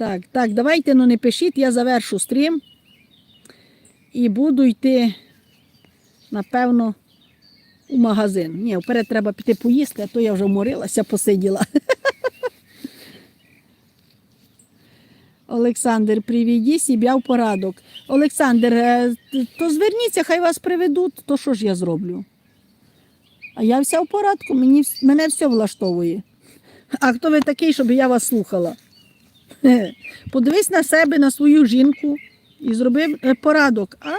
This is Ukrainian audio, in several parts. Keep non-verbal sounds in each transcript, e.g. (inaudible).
Так, так, давайте ну не пишіть, я завершу стрім і буду йти, напевно, у магазин. Ні, вперед треба піти поїсти, а то я вже вморилася, посиділа. (laughs) Олександр, приведи себе в порадок. Олександр, е, то зверніться, хай вас приведуть, то що ж я зроблю? А я вся в порадку, мені, мене все влаштовує. А хто ви такий, щоб я вас слухала? Хе. Подивись на себе, на свою жінку і зроби е, порадок. А,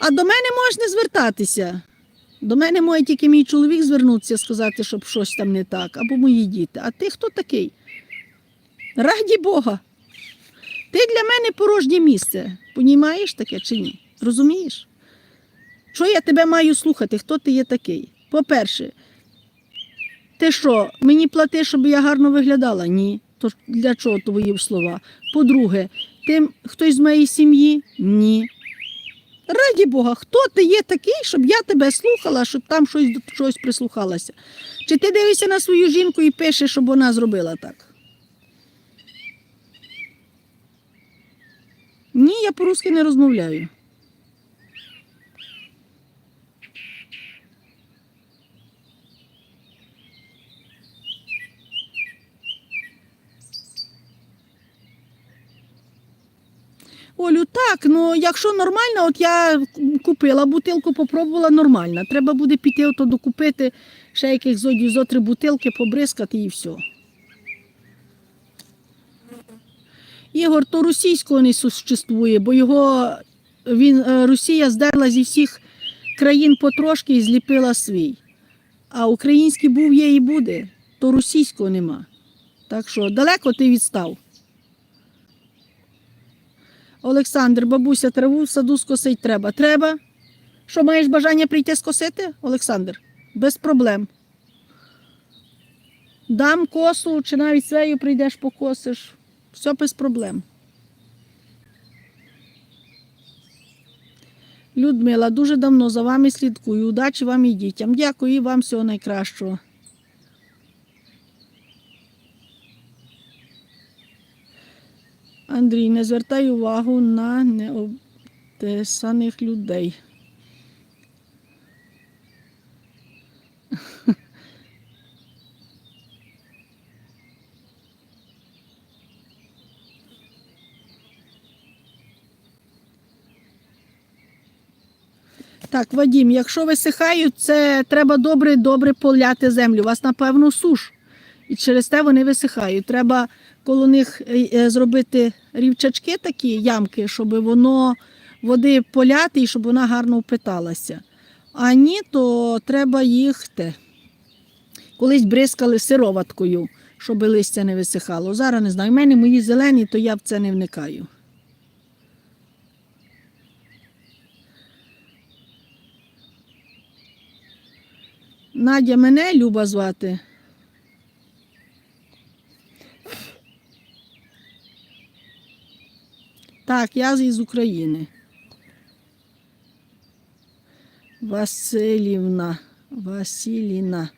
а до мене можна звертатися. До мене може тільки мій чоловік звернутися, сказати, щоб щось там не так, або мої діти. А ти хто такий? Раді Бога. Ти для мене порожнє місце. Понімаєш таке чи ні? Розумієш? Що я тебе маю слухати? Хто ти є такий? По-перше, ти що, мені плати, щоб я гарно виглядала? Ні. То для чого твої слова? По-друге, ти хтось з моєї сім'ї? Ні. Раді Бога, хто ти є такий, щоб я тебе слухала, щоб там щось до щось прислухалася? Чи ти дивишся на свою жінку і пишеш, щоб вона зробила так? Ні, я по-русски не розмовляю. Олю, так, ну якщо нормально, от я купила бутилку, попробувала нормально. Треба буде піти ото докупити ще яких зодів зо три бутилки, побризкати і все. Ігор, то російського не существує, бо його він, е, Росія здерла зі всіх країн потрошки і зліпила свій. А український був є і буде, то російського нема. Так що далеко ти відстав. Олександр, бабуся, траву в саду скосить треба. Треба? Що маєш бажання прийти скосити, Олександр? Без проблем. Дам косу, чи навіть свею прийдеш покосиш. Все без проблем. Людмила, дуже давно за вами слідкую. Удачі вам і дітям. Дякую і вам всього найкращого. Андрій, не звертай увагу на необтесаних людей. Так, Вадім, якщо висихають, це треба добре добре поляти землю. У вас, напевно, суш. І через те вони висихають. Треба коло них е, е, зробити рівчачки такі, ямки, щоб воно води поляти і щоб вона гарно впиталася. А ні, то треба їх. Колись бризкали сироваткою, щоб листя не висихало. Зараз не знаю. У мене мої зелені, то я в це не вникаю. Надя мене Люба звати. Так, я із України. Василівна. Василіна.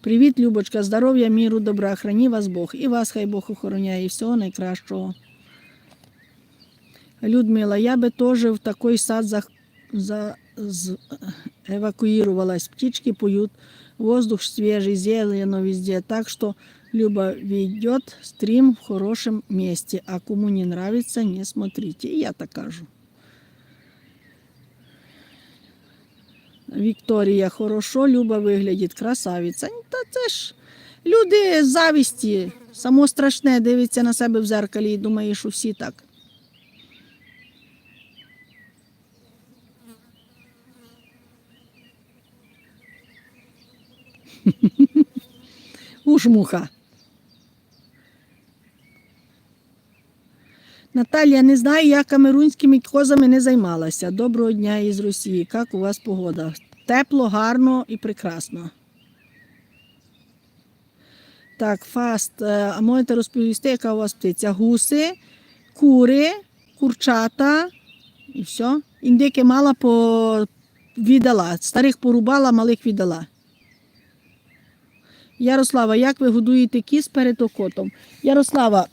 Привіт, Любочка, здоров'я, міру, добра, храні вас Бог. І вас хай Бог охороняє, і всього найкращого. Людмила, я би теж в такий сад за, за, з, эвакуировалась. Птички поют, воздух свежий, зелено везде. Так что Люба ведет стрим в хорошем месте. А кому не нравится, не смотрите. Я так кажу. Вікторія, хорошо, Люба виглядить, красавиця. Ну, Та це ж люди з завісті. Само страшне дивиться на себе в зеркалі і думає, що всі так. (laughs) Ушмуха. Наталія, не знаю, я камерунськими козами не займалася. Доброго дня із Росії. Як у вас погода? Тепло, гарно і прекрасно. Так, фаст. Е, А можете розповісти, яка у вас птиця? Гуси, кури, курчата і все. Індики мала по віддала. Старих порубала, малих віддала. Ярослава, як ви годуєте кіз перед окотом? Ярослава,